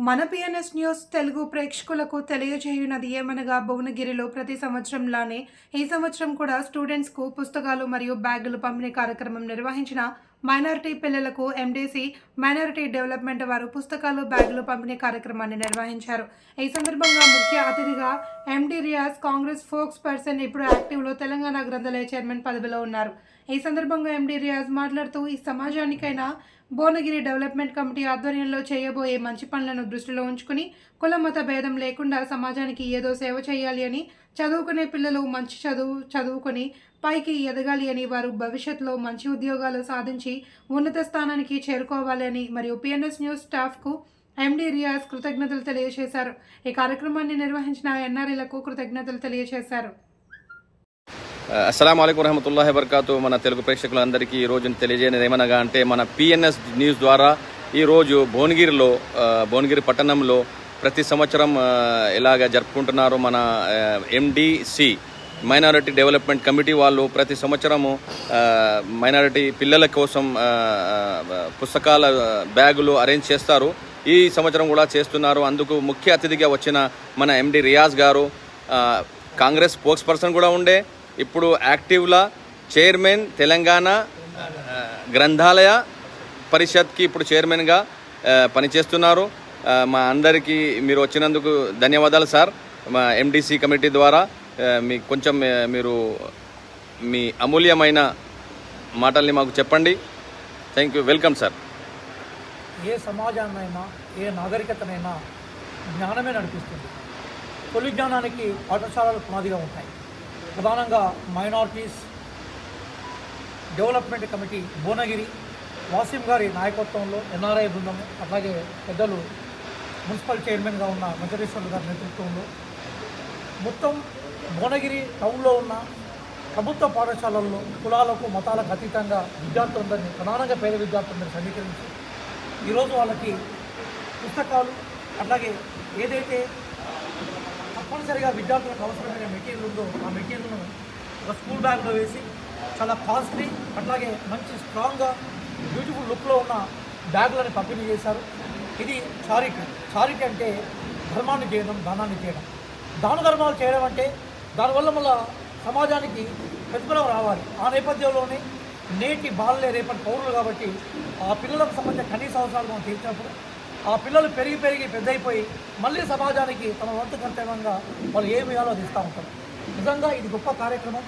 మన PNS news Telugu ప్రేక్షకులకు తెలియజేయున్నది ఏమనగా భువనగిరిలో ప్రతి సంవత్సరంలానే ఈ సంవత్సరం కూడా స్టూడెంట్స్కు పుస్తకాలు మరియు బ్యాగులు పంపిణీ కార్యక్రమం నిర్వహించిన మైనారిటీ పిల్లలకు ఎండీసీ మైనారిటీ డెవలప్మెంట్ వారు పుస్తకాలు బ్యాగులు పంపిణీ కార్యక్రమాన్ని నిర్వహించారు. ఈ సందర్భంగా ముఖ్య అతిథిగా MD Riyaz Congress folks person ఇప్పుడు యాక్టివ్లో తెలంగాణ గ్రంథాలయ చైర్మన్ పదవిలో ఉన్నారు. ఈ సందర్భంగా ఎండి రియాజ్ మాట్లాడుతూ ఈ సమాజానికైనా భువనగిరి డెవలప్మెంట్ కమిటీ ఆధ్వర్యంలో చేయబోయే మంచి పనులను దృష్టిలో ఉంచుకుని కుల మత భేదం లేకుండా సమాజానికి ఏదో సేవ చేయాలి అని చదువుకునే పిల్లలు మంచి చదువు చదువుకొని పైకి ఎదగాలి అని వారు భవిష్యత్తులో మంచి ఉద్యోగాలు సాధించి ఉన్నత స్థానానికి చేరుకోవాలి అని మరియు పిఎన్ఎస్ న్యూస్ స్టాఫ్కు ఎండి రియాజ్ కృతజ్ఞతలు తెలియజేశారు. ఈ కార్యక్రమాన్ని నిర్వహించిన ఎన్ఆర్ఐలకు కృతజ్ఞతలు తెలియజేశారు. అస్సలం అయికు వరహమతుల్లా వబర్కాతు. మన తెలుగు ప్రేక్షకులందరికీ ఈ రోజున తెలియజేయనిది ఏమనగా అంటే మన పిఎన్ఎస్ న్యూస్ ద్వారా ఈరోజు భువనగిరిలో భువనగిరి పట్టణంలో ప్రతి సంవత్సరం ఇలాగ జరుపుకుంటున్నారు మన ఎండిసి మైనారిటీ డెవలప్మెంట్ కమిటీ వాళ్ళు ప్రతి సంవత్సరము మైనారిటీ పిల్లల కోసం పుస్తకాల బ్యాగులు అరేంజ్ చేస్తారు. ఈ సంవత్సరం కూడా చేస్తున్నారు. అందుకు ముఖ్య అతిథిగా వచ్చిన మన ఎండి రియాజ్ గారు కాంగ్రెస్ స్పోక్స్ పర్సన్ కూడా ఉండే. ఇప్పుడు యాక్టివ్లా చైర్మన్ తెలంగాణ గ్రంథాలయ పరిషత్కి ఇప్పుడు చైర్మన్గా పనిచేస్తున్నారు. మా అందరికీ మీరు వచ్చినందుకు ధన్యవాదాలు సార్. మా ఎండిసి కమిటీ ద్వారా మీకు కొంచెం మీరు మీ అమూల్యమైన మాటల్ని మాకు చెప్పండి. థ్యాంక్ యూ వెల్కమ్ సార్ ఏ సమాజాన్నైనా ఏ నాగరికతనైనా జ్ఞానమే నడిపిస్తుంది. తొలి జ్ఞానానికి పాఠశాలలు పునాదిగా ఉంటాయి. ప్రధానంగా minorities development committee Bhuvanagiri Wasim గారి నాయకత్వంలో ఎన్ఆర్ఐ బృందం అట్లాగే పెద్దలు మున్సిపల్ చైర్మన్గా ఉన్న వెంకటేశ్వర్లు గారి నేతృత్వంలో మొత్తం భువనగిరి టౌన్లో ఉన్న ప్రభుత్వ పాఠశాలల్లో కులాలకు మతాలకు అతీతంగా విద్యార్థులందరినీ ప్రధానంగా పేద విద్యార్థులందరినీ సమీకరించి ఈరోజు వాళ్ళకి పుస్తకాలు అట్లాగే ఏదైతే తప్పనిసరిగా విద్యార్థులకు అవసరమైన మెటీరియల్ ఉందో ఆ మెటీరియల్ను ఒక స్కూల్ బ్యాగ్లో వేసి చాలా కాస్ట్లీ అట్లాగే మంచి స్ట్రాంగ్గా బ్యూటిఫుల్ లుక్లో ఉన్న బ్యాగులను పంపిణీ చేశారు. ఇది చారిటీ. చారిటీ అంటే ధర్మాన్ని చేయడం దానాన్ని చేయడం. దాన ధర్మాలు చేయడం అంటే దానివల్ల మళ్ళా సమాజానికి ప్రతిఫలం రావాలి. ఆ నేపథ్యంలోనే నేటి బాలలే రేపటి పౌరులు కాబట్టి ఆ పిల్లలకు సంబంధించిన కనీస అవసరాలు మనం తీర్చినప్పుడు ఆ పిల్లలు పెరిగి పెరిగి పెద్దయిపోయి మళ్ళీ సమాజానికి తమ వంతు కర్తవ్యంగా వాళ్ళు ఏమి ఇవ్వాలో అది ఇస్తూ ఉంటారు. నిజంగా ఇది గొప్ప కార్యక్రమం.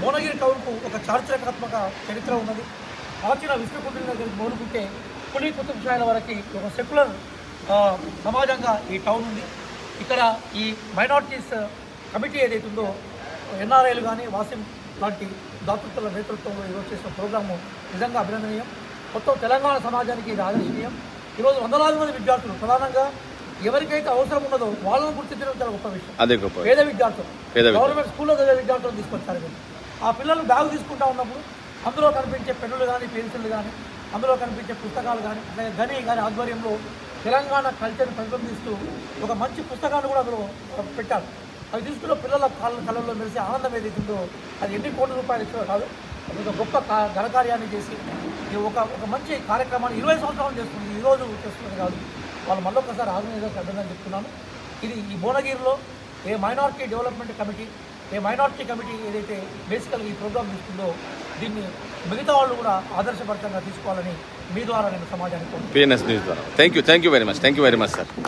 భువనగిరి టౌన్కు ఒక చారిత్రాత్మక చరిత్ర ఉన్నది. ప్రాచీన విష్ణుకుంటుల దగ్గరికి మోనుకుంటే పులి కుతుబ్ షాయిల వరకు ఒక సెక్యులర్ సమాజంగా ఈ టౌన్ ఉంది. ఇక్కడ ఈ మైనార్టీస్ కమిటీ ఏదైతే ఉందో ఎన్ఆర్ఐలు కానీ వాసిం లాంటి దాతృత్వాల నేతృత్వంలో ఈరోజు చేసిన ప్రోగ్రాము నిజంగా అభినందనీయం మొత్తం తెలంగాణ సమాజానికి ఇది ఆదర్శనీయం ఈరోజు వందలాది మంది విద్యార్థులు ప్రధానంగా ఎవరికైతే అవసరం ఉన్నదో వాళ్ళని గుర్తించడం చాలా గొప్ప విషయం అదే గొప్ప పేద విద్యార్థులు. గవర్నమెంట్ స్కూల్లో చదివే విద్యార్థులను తీసుకొచ్చారు. ఆ పిల్లలు బ్యాగ్ తీసుకుంటా ఉన్నప్పుడు అందులో కనిపించే పెన్నులు కానీ పెన్సిళ్ళు కానీ అందులో కనిపించే పుస్తకాలు కానీ అలాగే గని కానీ ఆధ్వర్యంలో తెలంగాణ కల్చర్ని ప్రతిబింబిస్తూ ఒక మంచి పుస్తకాన్ని కూడా అందులో పెట్టారు. అవి తీసుకున్న పిల్లల కాళ్ళ కళ్ళల్లో మెరిసే ఆనందం ఏదైతుందో అది ఎన్ని కోట్ల రూపాయలు ఇచ్చిన కాదు ఒక గొప్ప ఘనకార్యాన్ని చేసి ఈ ఒక ఒక మంచి కార్యక్రమాన్ని ఇరవై సంవత్సరాలు చేస్తుంది. ఈరోజు రోజు చేస్తున్నది కాదు. వాళ్ళు మళ్ళీ ఒకసారి ఆర్గనైజర్కి అర్థమని చెప్తున్నాను. ఇది ఈ భువనగిరిలో ఏ మైనారిటీ డెవలప్మెంట్ కమిటీ ఏ మైనార్టీ కమిటీ ఏదైతే బేసికల్గా ఈ ప్రోగ్రామ్ తీసుకుందో దీన్ని మిగతా వాళ్ళు కూడా ఆదర్శపరంగా తీసుకోవాలని మీ ద్వారా నేను సమాజానికి thank you thank you very much thank you very much sir